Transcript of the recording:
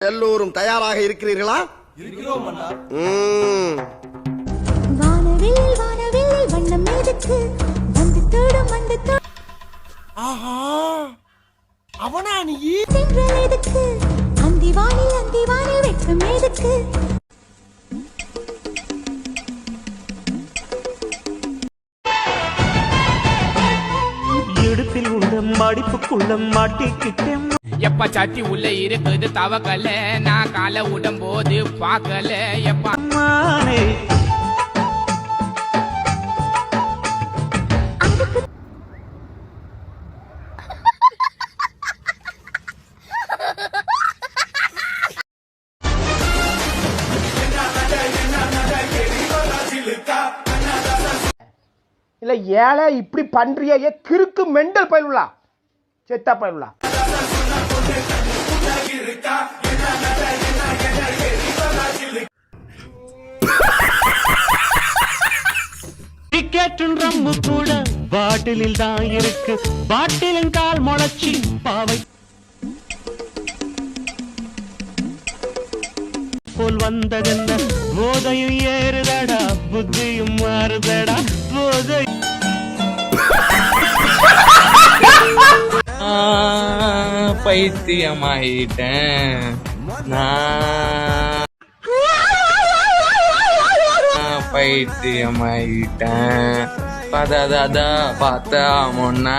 எல்லோரும் தயாராக இருக்கிறீர்களா? ம். வானவில் வானவில் வண்ணம் எதுக்கு வந்து தேடும் வந்து அவனா நீ? தென்றல் எதுக்கு? அந்தி வானில் அந்தி வானில் வெட்கம் எதுக்கு? இடுப்பில் உள்ள மடிப்புக்குள்ள மாட்டிக்கிட்டேன். எப்ப சட்டி உள்ள இருக்குது தவக்கல? நான் காலை விடும் போது பார்க்கல. எப்ப இல்ல ஏழை இப்படி பண்றியே ஏ கிறுக்கு மெண்டல் பயிலுலா செத்தா பயிலுலா டிக்கெட் ரம்மு கூட பாட்டிலில் தான் இருக்கு. பாட்டிலின் கால் முளைச்சி பாவை. போல் வந்ததென்ன போதையும் ஏறுதடா புத்தியும் மாறுதடா போதை பைத்தியமாயிட்டேன். நான் பைத்தியமாயிட்டேன். பததா பார்த்தா முன்னா